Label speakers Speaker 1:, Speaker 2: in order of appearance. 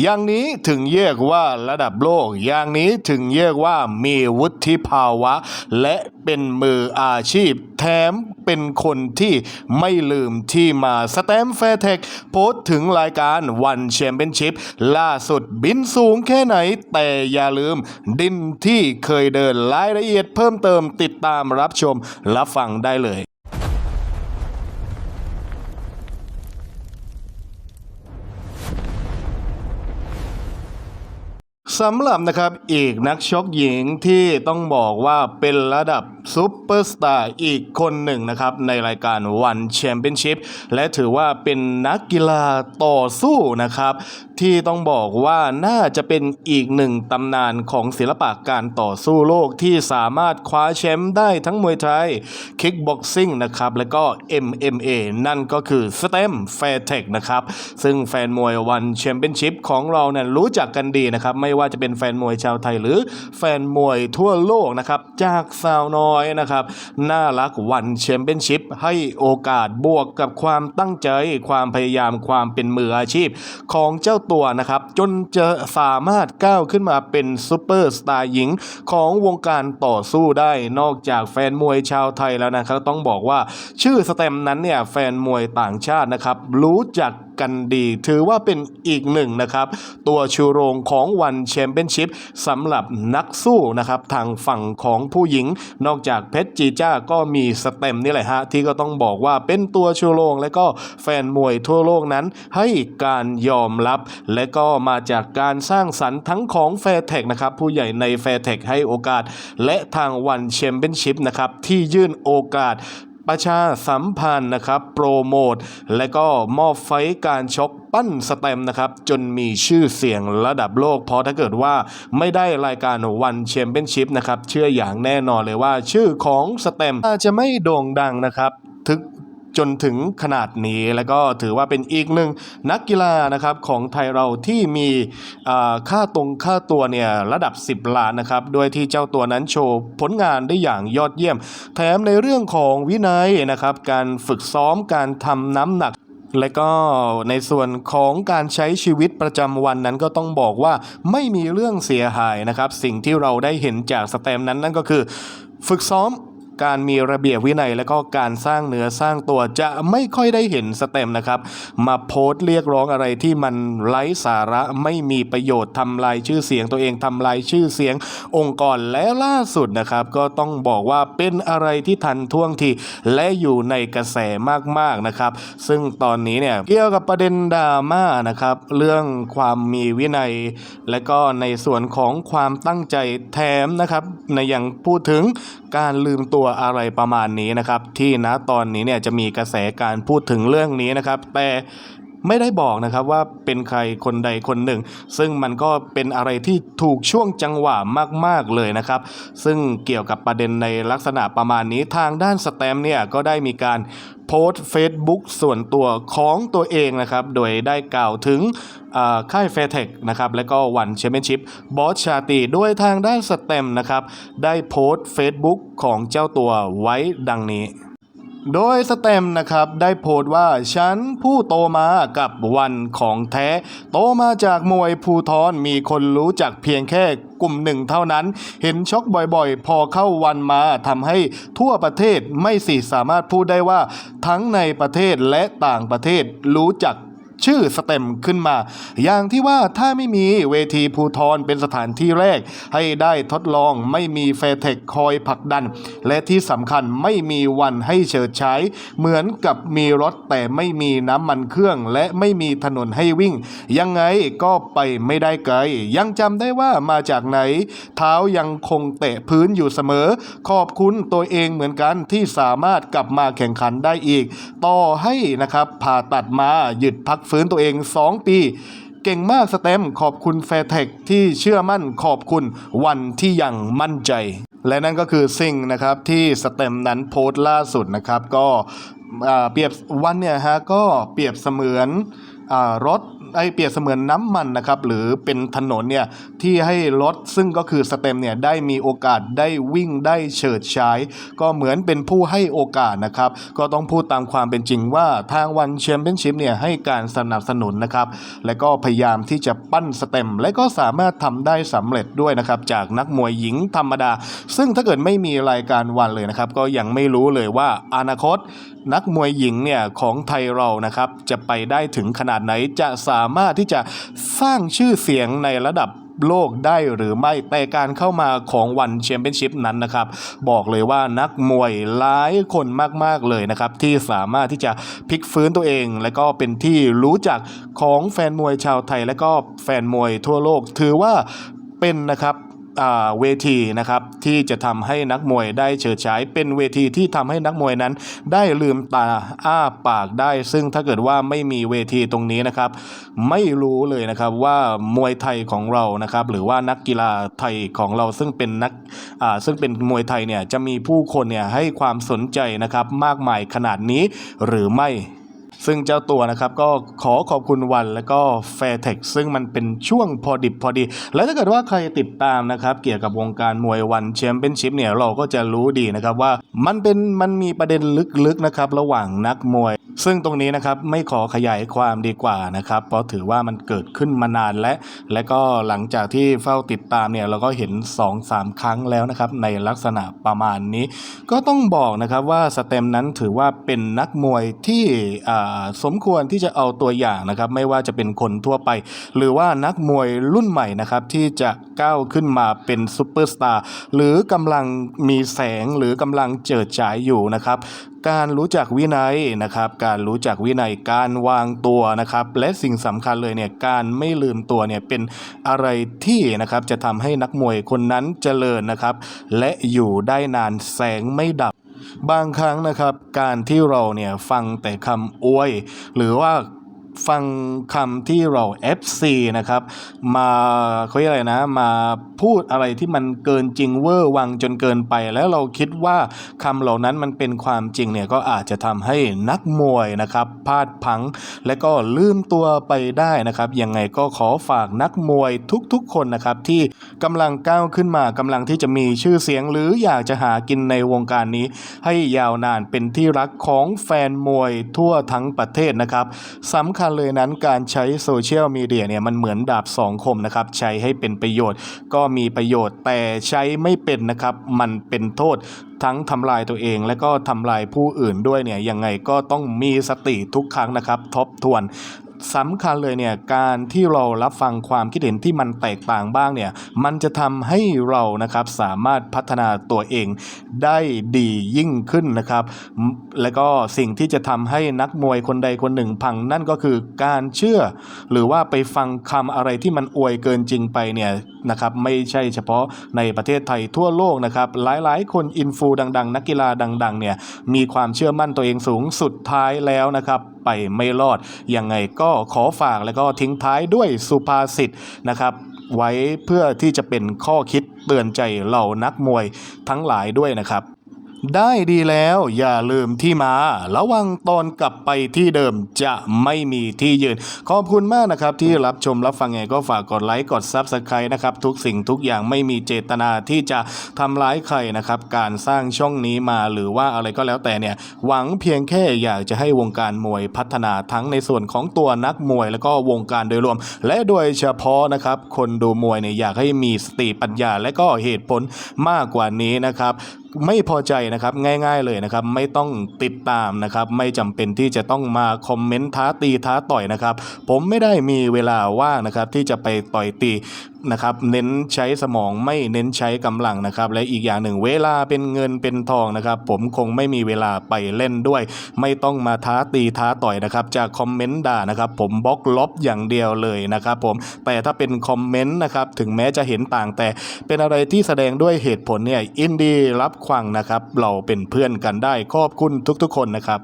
Speaker 1: อย่างนี้ถึงเรียกว่าระดับโลก อย่างนี้ถึงเรียกว่ามีวุฒิภาวะ และเป็นมืออาชีพ แถมเป็นคนที่ไม่ลืมที่มาสแตมแฟร์เทคโพสถึงรายการวันแชมเปี้ยนชิพล่าสุดบินสูงแค่ไหน แต่อย่าลืม ดินที่เคยเดินรายละเอียดเพิ่มเติมติดตามรับชมรับฟังได้เลย สำหรับนะครับอีกนักชกหญิงที่ต้องบอกว่าเป็นระดับซูเปอร์สตาร์อีกคนหนึ่งนะครับ ในรายการวันแชมเปี้ยนชิพและถือว่าเป็นนักกีฬาต่อสู้นะครับ ที่ต้องบอกว่าน่าจะเป็นอีกหนึ่งตำนานของศิลปะการต่อสู้โลกที่สามารถคว้าแชมป์ได้ทั้งมวยไทย คิกบ็อกซิ่งนะครับ และก็ MMA นั่นก็คือสเต็มแฟร์เทคนะครับ ซึ่งแฟนมวยวันแชมเปี้ยนชิพของเราเนี่ยรู้จักกันดีนะครับไม่ว่าจะเป็นแฟนมวยชาวไทยหรือแฟนมวยทั่วโลกนะครับจากสาวน้อยนะครับน่ารักวันแชมเปี้ยนชิพให้โอกาสบวกกับความตั้งใจ ความพยายามความเป็นมืออาชีพ ของเจ้าตัวนะครับ จนจะสามารถก้าวขึ้นมาเป็นซูเปอร์สตาร์หญิงของวงการต่อสู้ได้นอกจากแฟนมวยชาวไทยแล้วนะครับ ต้องบอกว่าชื่อสเต็มนั้นเนี่ยแฟนมวยต่างชาตินะครับ รู้จัก กันดี ถือว่าเป็นอีกหนึ่งนะครับ ตัวชูโรงของวันแชมเปี้ยนชิพสำหรับนักสู้นะครับทางฝั่งของผู้หญิง นอกจากเพชรจีจ้าก็มีสเต็มนี่แหละฮะที่ก็ต้องบอกว่าเป็นตัวชูโรงและก็แฟนมวยทั่วโลกนั้นให้การยอมรับ และก็มาจากการสร้างสรรค์ทั้งของแฟร์เทคนะครับผู้ใหญ่ในแฟร์เทคให้โอกาส และทางวันแชมเปี้ยนชิพนะครับที่ยื่นโอกาส ประชาสัมพันธ์นะครับโปรโมทและก็มอบไฟท์การชกปั้นสเต็มนะครับจนมีชื่อเสียงระดับโลก เพราะถ้าเกิดว่าไม่ได้รายการวันแชมเปี้ยนชิพนะครับเชื่ออย่างแน่นอนเลยว่าชื่อของสเต็มอาจจะไม่โด่งดังนะครับถึง จนถึงขนาดนี้ แล้วก็ถือว่าเป็นอีกหนึ่งนักกีฬานะครับของไทยเราที่มีค่าตรงค่าตัวเนี่ยระดับ 10 ล้านนะครับโดยที่เจ้าตัวนั้นโชว์ผลงานได้อย่างยอดเยี่ยม แถมในเรื่องของวินัยนะครับการฝึกซ้อมการทำน้ำหนักและก็ในส่วนของการใช้ชีวิตประจำวันนั้นก็ต้องบอกว่าไม่มีเรื่องเสียหายนะครับ สิ่งที่เราได้เห็นจากสแตมนั้นนั่นก็คือ ฝึกซ้อม การมีระเบียบวินัยและก็การสร้างเนื้อสร้างตัวจะไม่ค่อยได้เห็นสเต็มนะครับ มาโพสต์เรียกร้องอะไรที่มันไร้สาระไม่มีประโยชน์ทำลายชื่อเสียงตัวเองทำลายชื่อเสียงองค์กรและล่าสุดนะครับ ก็ต้องบอกว่าเป็นอะไรที่ทันท่วงทีและอยู่ในกระแสมากๆนะครับ ซึ่งตอนนี้เนี่ยเกี่ยวกับประเด็นดราม่านะครับ เรื่องความมีวินัย และก็ในส่วนของความตั้งใจแถมนะครับในอย่างพูดถึงการลืมตัวอะไรประมาณนี้นะครับ ที่ณตอนนี้เนี่ยจะมีกระแสการพูดถึงเรื่องนี้นะครับ แต่ ไม่ได้บอกนะครับว่าเป็นใครคนใดคนหนึ่ง ซึ่งมันก็เป็นอะไรที่ถูกช่วงจังหวะมาก ๆ เลยนะครับ ซึ่งเกี่ยวกับประเด็นในลักษณะประมาณนี้ทางด้านสแตมเนี่ยก็ได้มีการโพสต์ Facebook ส่วนตัวของตัวเองนะครับ โดยได้กล่าวถึงค่ายแฟเทคนะครับ และก็วันแชมเปี้ยนชิพบอสชาตีด้วยทางด้านสแตมนะครับ ได้โพสต์ Facebook ของเจ้าตัวไว้ดังนี้ โดยสเต็มนะครับได้โพสต์ว่าฉันผู้โตมากับวันของแท้ โตมาจากมวยภูทรมีคนรู้จักเพียงแค่กลุ่มหนึ่งเท่านั้น เห็นช็อกบ่อยๆ พอเข้าวันมาทำให้ทั่วประเทศไม่สิสามารถพูดได้ว่า ทั้งในประเทศและต่างประเทศรู้จัก ชื่อสเต็มขึ้นมา อย่างที่ว่าถ้าไม่มีเวทีภูทรเป็นสถานที่แรก ให้ได้ทดลองไม่มีแฟเทคคอยผลักดัน และที่สำคัญไม่มีวันให้เฉิดฉายเหมือนกับมีรถแต่ไม่มีน้ำมันเครื่อง และไม่มีถนนให้วิ่ง ยังไงก็ไปไม่ได้ไกล ยังจำได้ว่ามาจากไหน เท้ายังคงเตะพื้นอยู่เสมอ ขอบคุณตัวเองเหมือนกันที่สามารถกลับมาแข่งขันได้อีก ต่อให้นะครับผ่าตัดมาหยุดพักฟื้นตัวเอง 2 ปี เก่งมากสเต็มขอบคุณแฟร์เทคที่เชื่อมั่นขอบคุณวันที่ยังมั่นใจ และนั่นก็คือสิ่งนะครับที่สเต็มนั้นโพสต์ล่าสุดนะครับก็เปรียบวันเนี่ยฮะก็เปรียบเสมือนอรถ ไอเปรียบเสมือนน้ำมันนะครับหรือเป็นถนนเนี่ยที่ให้รถซึ่งก็คือสเต็มเนี่ยได้มีโอกาสได้วิ่งได้เฉิดฉาย ก็เหมือนเป็นผู้ให้โอกาสนะครับก็ต้องพูดตามความเป็นจริงว่าทางวันแชมเปี้ยนชิพเนี่ยให้การสนับสนุนนะครับและก็พยายามที่จะปั้นสเต็ม และก็สามารถทำได้สำเร็จด้วยนะครับจากนักมวยหญิงธรรมดา ซึ่งถ้าเกิดไม่มีรายการวันเลยนะครับก็ยังไม่รู้เลยว่าอนาคต นักมวยหญิงเนี่ยของไทยเรานะครับจะไปได้ถึงขนาดไหนจะสามารถที่จะสร้างชื่อเสียงในระดับโลกได้หรือไม่แต่การเข้ามาของวันแชมเปี้ยนชิพนั้นนะครับ บอกเลยว่านักมวยหลายคนมาก ๆ เลยนะครับ ที่สามารถที่จะพลิกฟื้นตัวเอง และก็เป็นที่รู้จักของแฟนมวยชาวไทย และก็แฟนมวยทั่วโลก ถือว่าเป็นนะครับ เวทีนะครับที่จะทำให้นักมวยได้เฉิดฉายเป็นเวทีที่ทำให้นักมวยนั้น ได้ลืมตาอ้าปากได้ ซึ่งถ้าเกิดว่าไม่มีเวทีตรงนี้นะครับ ไม่รู้เลยนะครับว่ามวยไทยของเรานะครับหรือว่านักกีฬาไทยของเราซึ่งเป็นนักอ่าซึ่งเป็นมวยไทยเนี่ยจะมีผู้คนเนี่ยให้ความสนใจนะครับมากมายขนาดนี้หรือไม่ ซึ่งเจ้าตัวนะครับก็ขอขอบคุณวันและก็ f a i r t e c h ซึ่งมันเป็นช่วงพอดิบพอดี และถ้าเกิดว่าใครติดตามนะครับ เกี่ยวกับวงการมวยวันแชมเปี้ยนชิพเนี่ยเราก็จะรู้ดีนะครับว่ามันเป็นมันมีประเด็นลึกๆนะครับระหว่างนักมวย ซึ่งตรงนี้นะครับไม่ขอขยายความดีกว่านะครับ เพราะถือว่ามันเกิดขึ้นมานานและ และก็หลังจากที่เฝ้าติดตามเนี่ยเราก็เห็น 2-3 ครั้งแล้วนะครับในลักษณะประมาณนี้ ก็ต้องบอกนะครับว่าสเต็มนั้นถือว่าเป็นนักมวยที่อ่าสมควรที่จะเอาตัวอย่างนะครับไม่ว่าจะเป็นคนทั่วไป หรือว่านักมวยรุ่นใหม่นะครับที่จะก้าวขึ้นมาเป็นซูเปอร์สตาร์หรือกำลังมีแสงหรือกำลังเจิดฉายอยู่นะครับการรู้จักวินัยนะครับ การรู้จักวินัยการวางตัวนะครับ และสิ่งสำคัญเลยเนี่ยการไม่ลืมตัวเนี่ยเป็นอะไรที่นะครับจะทำให้นักมวยคนนั้นเจริญนะครับ และอยู่ได้นานแสงไม่ดับ บางครั้งนะครับ การที่เราเนี่ยฟังแต่คำอวย หรือว่า ฟังคำที่เรา FC นะครับ มาเขาเรียกอะไรนะ มาพูดอะไรที่มันเกินจริงเวอร์วังจนเกินไป แล้วเราคิดว่าคำเหล่านั้นมันเป็นความจริงเนี่ยก็อาจจะทำให้นักมวยนะครับพลาดพัง และก็ลืมตัวไปได้นะครับยังไงก็ขอฝากนักมวยทุกๆคนนะครับที่กำลังก้าวขึ้นมากำลังที่จะมีชื่อเสียง หรืออยากจะหากินในวงการนี้ ให้ยาวนานเป็นที่รักของแฟนมวยทั่วทั้งประเทศนะครับสำคัญเลยนั้นการใช้โซเชียลมีเดียเนี่ยมันเหมือนดาบสองคมนะครับ ใช้ให้เป็นประโยชน์ ก็มีประโยชน์แต่ใช้ไม่เป็นนะครับ มันเป็นโทษทั้งทำลายตัวเองและก็ทำลายผู้อื่นด้วยเนี่ยยังไงก็ต้องมีสติทุกครั้งนะครับ ทบทวน สำคัญเลยเนี่ยการที่เรารับฟังความคิดเห็นที่มันแตกต่างบ้างเนี่ยมันจะทำให้เรานะครับสามารถพัฒนาตัวเองได้ดียิ่งขึ้นนะครับ และก็สิ่งที่จะทำให้นักมวยคนใดคนหนึ่งพังนั่นก็คือการเชื่อ หรือว่าไปฟังคำอะไรที่มันอวยเกินจริงไปเนี่ยนะครับไม่ใช่เฉพาะในประเทศไทยทั่วโลกนะครับหลายๆ คนอินฟูดัง ๆ นักกีฬาดังๆเนี่ยมีความเชื่อมั่นตัวเองสูงสุดท้ายแล้วนะครับ ไปไม่รอด ยังไงก็ขอฝากแล้วก็ทิ้งท้ายด้วยสุภาษิตนะครับไว้เพื่อที่จะเป็นข้อคิดเตือนใจเหล่านักมวยทั้งหลายด้วยนะครับ ได้ดีแล้วอย่าลืมที่มา ระวังตอนกลับไปที่เดิมจะไม่มีที่ยืน ขอบคุณมากนะครับ ที่รับชมรับฟังไงก็ฝากกดไลค์กด Subscribe นะครับ ทุกสิ่งทุกอย่างไม่มีเจตนาที่จะทำร้ายใครนะครับ การสร้างช่องนี้มาหรือว่าอะไรก็แล้วแต่เนี่ย หวังเพียงแค่อยากจะให้วงการมวยพัฒนาทั้งในส่วนของตัวนักมวย แล้วก็วงการโดยรวม และโดยเฉพาะนะครับคนดูมวยเนี่ยอยากให้มีสติปัญญา และก็เหตุผลมากกว่านี้นะครับ ไม่พอใจนะครับง่ายๆเลยนะครับไม่ต้องติดตามนะครับไม่จำเป็นที่จะต้องมาคอมเมนต์ท้าตีท้าต่อยนะครับผมไม่ได้มีเวลาว่างนะครับที่จะไปต่อยตีนะครับเน้นใช้สมองไม่เน้นใช้กำลังนะครับ และอีกอย่างหนึ่งเวลาเป็นเงินเป็นทองนะครับ ผมคงไม่มีเวลาไปเล่นด้วย ไม่ต้องมาท้าตีท้าต่อยนะครับจากคอมเมนต์ด่านะครับผมบล็อกลบอย่างเดียวเลยนะครับผมแต่ถ้าเป็นคอมเมนต์นะครับถึงแม้จะเห็นต่างแต่เป็นอะไรที่แสดงด้วยเหตุผลเนี่ยอินดีรับควังนะครับ เราเป็นเพื่อนกันได้ขอบคุณทุกๆคนนะครับ